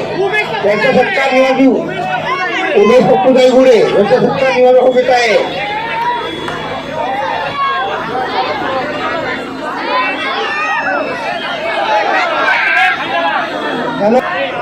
गाईगुडे यांचा सत्कार निवासी उमेश पप्पू गाईगुडे यांचा सत्कार निवासी होत आहे हॅलो हॅलो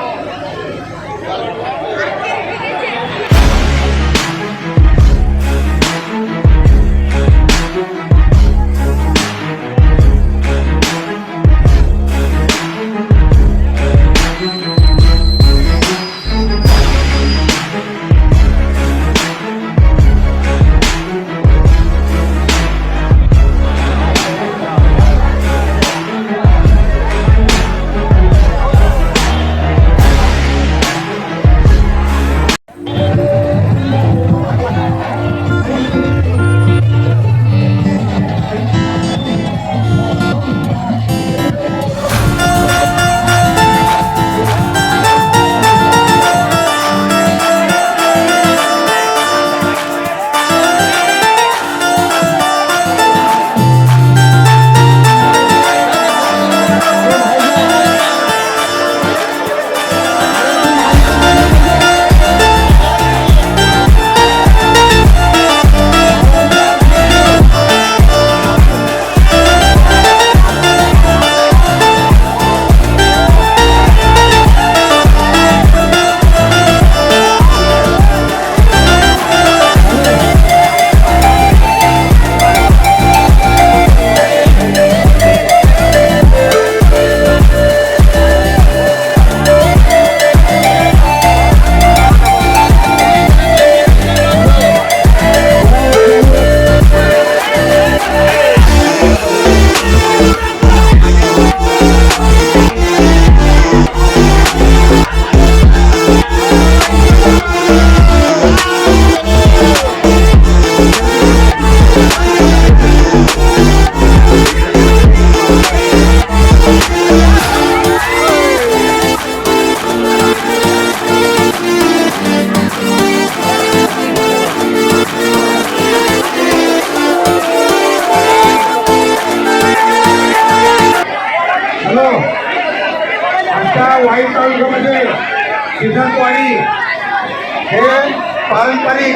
पारंपरिक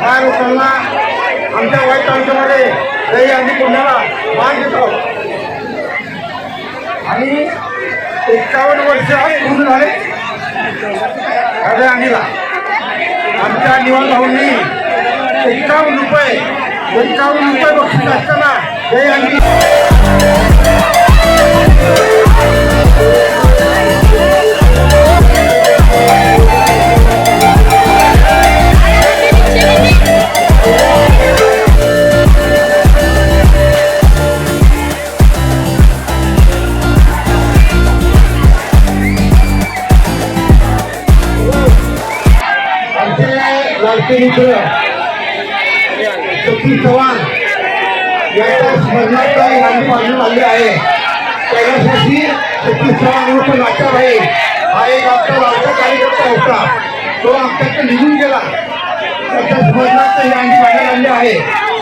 ह्या लोकांना आमच्या वाईट तालुक्यामध्ये दही आणि पुण्याला मान देतो आणि एकावन्न वर्ष पूर्ण झाले. आणीला. आमच्या निवास भाऊंनी एकावन्न रुपये एकावन्न रुपये बक्षीस असताना दही अंडी त्याच्या स्मरणार्थ आणली आहे.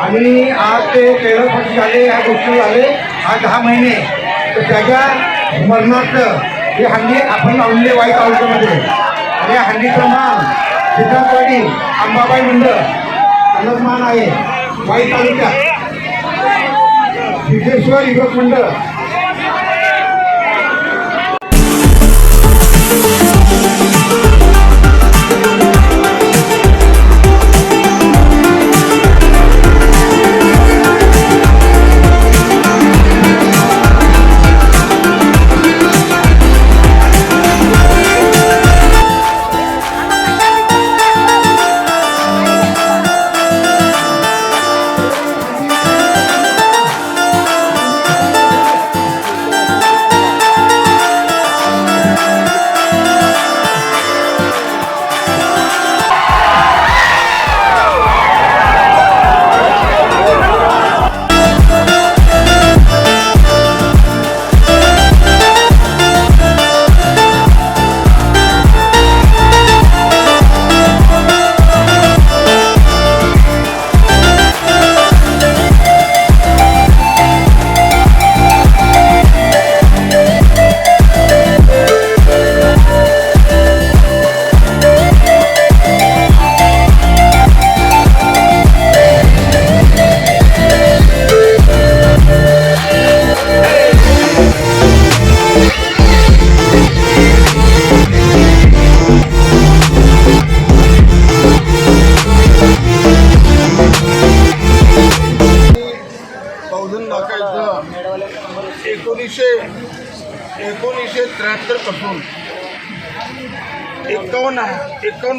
आणि आज ते कैलासवासी झाले ह्या गोष्टी झाले. आज दहा महिने. तर त्याच्या स्मरणार्थ हे हंडी आपण लावलेले वाईट तालुक्यामध्ये. आणि या हंडीचं मान सिद्धार्थवाडी अंबाबाई मंडळ त्यांनाच मान आहे. वाई तालुक्यात. सिद्धेश्वर युवक मंडळ.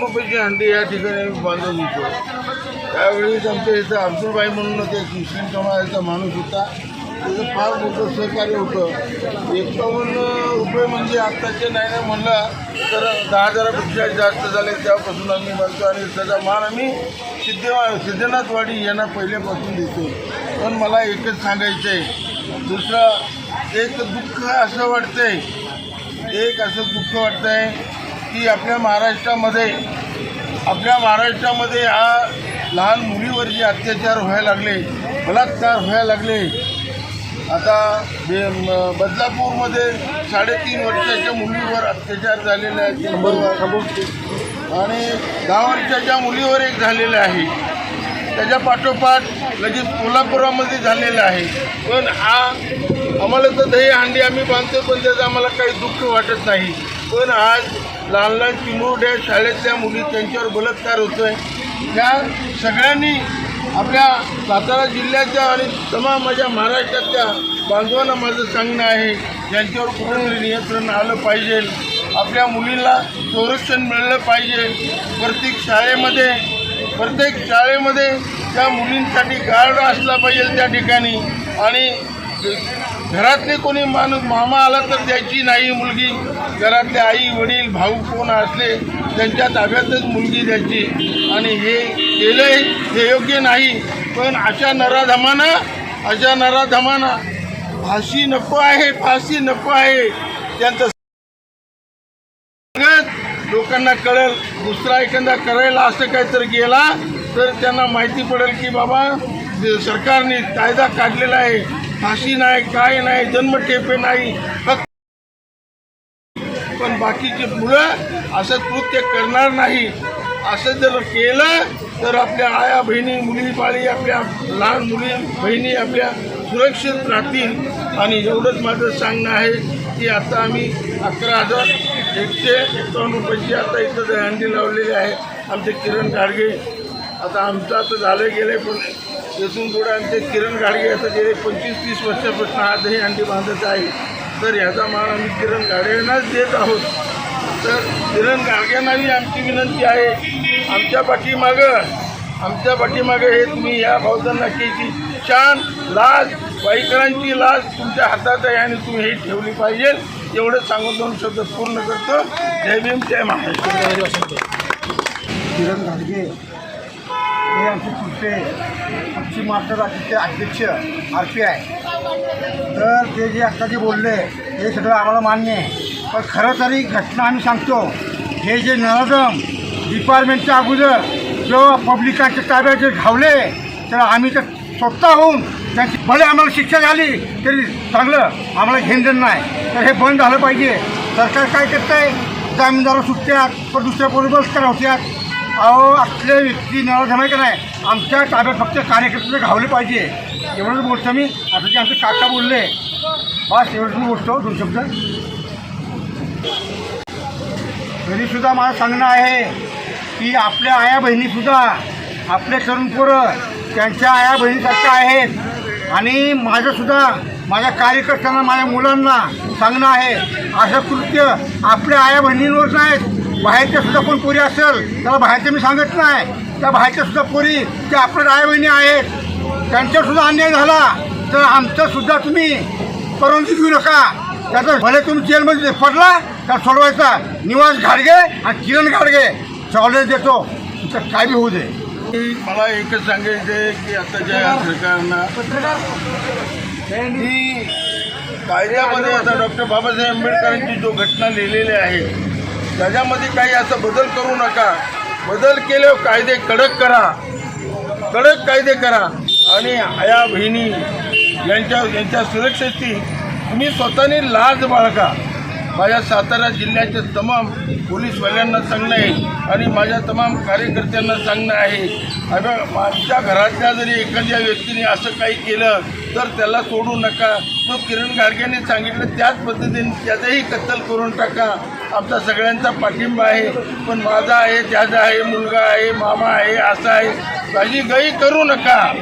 रुपयाची हंडी या ठिकाणी आम्ही बांधून होतो. त्यावेळीच आमच्या इथं अब्दुलबाई म्हणून एक मुस्लिम समाजाचा माणूस होता. त्याचं फार मोठं सहकार्य होतं. एकावन्न रुपये म्हणजे आत्ताचे नाही नाही म्हणलं तर दहा हजारापेक्षा जास्त झाले. त्यापासून आम्ही बांधतो आणि त्याचा मान आम्ही सिद्धेवा सिद्धनाथवाडी यांना पहिल्यापासून देतो. पण मला एकच सांगायचं आहे दुसरं एक दुःख असं वाटतंय. एक असं दुःख वाटतंय की आपल्या महाराष्ट्रामध्ये आपल्या महाराष्ट्रामध्ये हा लहान मुलीवर जे अत्याचार व्हायला लागले बलात्कार व्हायला लागले आता बे बदलापूरमध्ये साडेतीन वर्षाच्या मुलीवर अत्याचार झालेले आहेत. आणि दहा वर्षाच्या मुलीवर एक झालेलं आहे. त्याच्या पाठोपाठ लगेच कोल्हापुरामध्ये झालेलं आहे. पण हा आम्हाला तर दही हंडी आम्ही बांधतो पण त्याचं आम्हाला काही दुःख वाटत नाही. पण आज लहान लहान चिमुरड्या शाळेतल्या मुली त्यांच्यावर बलात्कार होतोय. त्या सगळ्यांनी आपल्या सातारा जिल्ह्याच्या आणि तमाम माझ्या महाराष्ट्रातल्या बांधवांना माझं सांगणं आहे ज्यांच्यावर कुठंतरी नियंत्रण आलं पाहिजे. आपल्या मुलींना संरक्षण मिळलं पाहिजे. प्रत्येक शाळेमध्ये प्रत्येक शाळेमध्ये त्या मुलींसाठी गार्ड असला पाहिजे त्या ठिकाणी. आणि घरातले कोणी माणूस मामा आला तर द्यायची नाही मुलगी घरातले आई वडील भाऊ कोण असले त्यांच्या ताब्यातच मुलगी द्यायची. आणि हे केलंय हे योग्य नाही. पण अशा नराधमाना अशा नराधमाना फाशी नको आहे फाशी नको आहे. त्यांचं लोकांना कळेल. दुसरा एखादा करायला असं काहीतरी गेला तर त्यांना माहिती पडेल की बाबा सरकारने कायदा काढलेला आहे. फाशी नाही काय नाही जन्मठेपे नाही फक्त पण बाकीची मुलं असं कृत्य करणार नाही. असं जर केलं तर आपल्या आया बहिणी मुली बाळी आपल्या लहान मुली बहिणी आपल्या सुरक्षित राहतील. आणि एवढंच माझं सांगणं आहे की आता आम्ही अकरा हजार एकशे एकावन्न रुपयाची आता इथं दहंडी लावलेली आहे. आमचे किरण गाडगे आता आमचं आता झालं गेलं पण इथून पुढे आमचे किरण गाडगे असं गेले पंचवीस तीस वर्षापासून हा दही अंडी बांधत आहे तर ह्याचा मान आम्ही किरण गाडगेंनाच देत आहोत. तर किरण गाडगेंनाही आमची विनंती आहे. आमच्या पाठीमागं आमच्या पाठीमागं हे तुम्ही या बौद्ध नाक्याची छान लाज वाईकरांची लाज तुमच्या हातात आहे आणि तुम्ही हे ठेवली पाहिजे. एवढं सांगून दोन शब्द पूर्ण करतो. जय भीम जय महाराष्ट्र. किरण गाडगे हे आमचे पुढचे आमची महाराष्ट्र राज्याचे अध्यक्ष आर पी आय तर ते जे आत्ता जे बोलले हे सगळं आम्हाला मान्य आहे. पण खरं तरी घटना आम्ही सांगतो हे जे नळदम डिपार्टमेंटच्या अगोदर जेव्हा पब्लिकांच्या ताब्यात जे घावले तर आम्ही तर स्वतः होऊन त्यांची भले आम्हाला शिक्षा झाली तरी चांगलं आम्हाला घेणं नाही. तर हे बंद झालं पाहिजे. सरकार काय करत आहे जामीनदार सुटत्यात पण दुसऱ्या बरोबर होत्यात अहो असले व्यक्ती नराधम आहे का नाही? आमच्या ताब्यात फक्त कार्यकर्ते घावले पाहिजे. एवढंच बोलतो मी. आता जे आमचे काका बोलले. बस एवढंच मी बोलतो दोन शब्द. तरीसुद्धा मला सांगणं आहे की आपल्या आया बहिणीसुद्धा आपले तरुण पोरं त्यांच्या आया बहिणीसारख्या आहेत. आणि माझंसुद्धा माझ्या कार्यकर्त्यांना माझ्या मुलांना सांगणं आहे. असं कृत्य आपल्या आया बहिणींवरच आहेत. बाहेरच्या सुद्धा कोण पोरी असेल त्याला बाहेरचं मी सांगत नाही. त्या बाहेरच्या सुद्धा पोरी त्या आपल्या आया बहिणी आहेत त्यांच्यासुद्धा अन्याय झाला. तर आमचंसुद्धा तुम्ही परवानगी घेऊ नका. त्याचं भले तुम्ही जेलमध्ये पडला तर सोडवायचा. निवास घाडगे आणि किरण घाडगे. चॉलेज देतो. तर काय बी होऊ दे. मला एकच सांगायचं आहे की आताच्या या सरकारनं ही कायद्यामध्ये आता डॉक्टर बाबासाहेब आंबेडकरांची जो घटना लिहिलेली आहे त्याच्यामध्ये काही असा बदल करू नका. बदल केल्यावर कायदे कडक करा. कडक कायदे करा. आणि आया बहिणी यांच्या यांच्या सुरक्षेची तुम्ही स्वतःने लाज बाळगा. माझ्या सातारा जिल्ह्याच्या तमाम पोलीसवाल्यांना सांगणं आहे आणि माझ्या तमाम कार्यकर्त्यांना सांगणं आहे. अगं माझ्या घरातल्या जरी एखाद्या व्यक्तीने असं काही केलं तर त्याला सोडू नका. तो किरण गाडगेने सांगितलं त्याच पद्धतीने त्याचंही कत्तल करून टाका. आमचा सगळ्यांचा पाठिंबा आहे. पण माझा आहे त्याचा आहे मुलगा आहे मामा आहे असा आहे. माझी गई करू नका.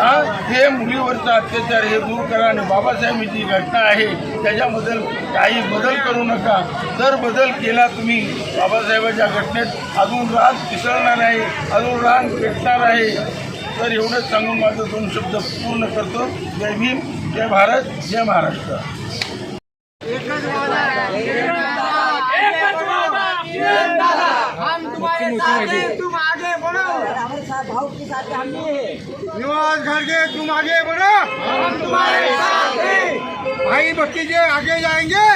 हा? हे मुलीवरचा अत्याचार हे दूर करा आणि बाबासाहेब जी घटना आहे त्याच्याबद्दल काही बदल करू नका. जर बदल केला तुम्ही बाबासाहेबाच्या घटनेत अजून राग पिसळणार आहे अजून राग पेटणार आहे. तर एवढंच सांगून माझं दोन शब्द पूर्ण करतो. जय भीम जय भारत जय महाराष्ट्र. निवास घाडगे तुम आगे बढ़ो हम तुम्हारे साथ हैं. भाई भतीजे आगे जाएंगे.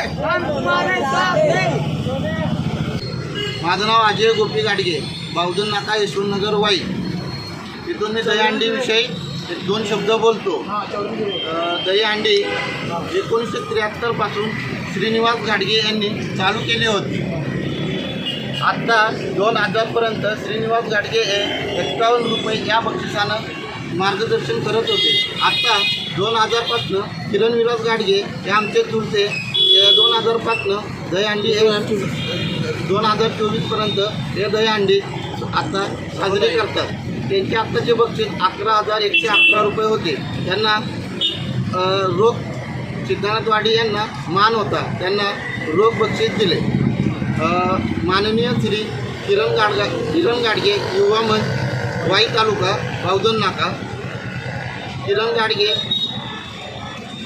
माझं नाव अजय गोपी गाडगे. बावधन नाका यशवंतनगर वाई. तिथून मी दहीहंडीविषयी एक दोन शब्द बोलतो. दहीहंडी एकोणीसशे त्र्याहत्तरपासून श्रीनिवास घाडगे यांनी चालू केली होती. आत्ता दोन हजारपर्यंत श्रीनिवास गाडगे हे एक्कावन्न रुपये या बक्षिसानं मार्गदर्शन करत होते. आत्ता दोन हजारपासनं किरण विलास गाडगे हे आमचे चुलते दोन हजारपासनं दहीहंडी हे दोन हजार चोवीसपर्यंत हे दहीहंडी आता साजरे करतात. त्यांचे आत्ताचे बक्षीस अकरा हजार एकशे अकरा रुपये होते. त्यांना रोग रोख सिद्धार्थवाडी यांना मान होता. त्यांना रोख बक्षीस दिले. माननीय श्री किरण गाडगा किरण गाडगे युवा मंच वाई तालुका बावधन नाका. किरण गाडगे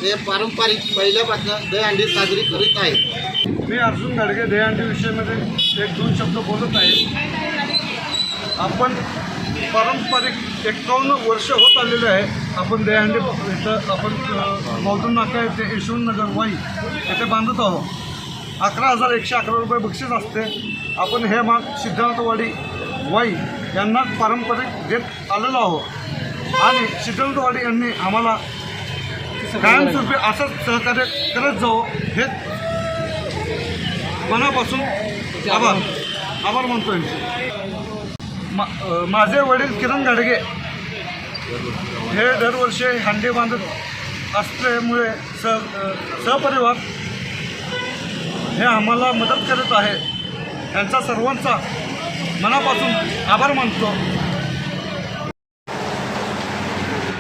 हे पारंपरिक पहिल्यापासून दहीहंडी साजरी करीत आहेत. मी अर्जुन गाडगे दहीहंडी विषयामध्ये एक दोन शब्द बोलत आहे. आपण पारंपरिक एकावन्न वर्ष होत आलेलं आहे. आपण दहीहंडी इथं आपण बौद्धन नाका येथे यशवंतनगर वाई येथे बांधत आहोत. अकरा हजार एकशे अकरा रुपये बक्षीस असते. आपण हे माग सिद्धार्थवाडी वाई यांना पारंपरिक देत आलेलो आहोत. आणि सिद्धार्थवाडी यांनी आम्हाला कायमस्वरूपी असंच सहकार्य करत जावं हे मनापासून आभार आभार म्हणतो मा माझे वडील किरण गाडगे हे दरवर्षी हंडी बांधत असल्यामुळे स सहपरिवार हे आम्हाला मदत करत आहे. त्यांचा सर्वांचा मनापासून आभार मानतो.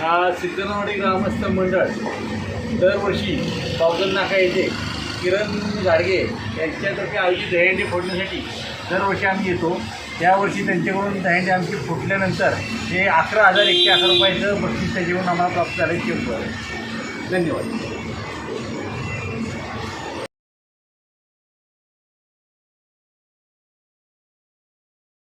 हा सिद्धनवाडी ग्रामस्थ मंडळ दरवर्षी पावजन नाका येथे किरण गाडगे यांच्यातर्फे आयोजित दहीहंडी फोडण्यासाठी दरवर्षी आम्ही येतो. त्यावर्षी त्यांच्याकडून दहीहंडी आमची फुटल्यानंतर हे अकरा हजार एकशे अकरा रुपयाचं बक्षीस त्याच्याकडून आम्हाला प्राप्त झालं धन्यवाद.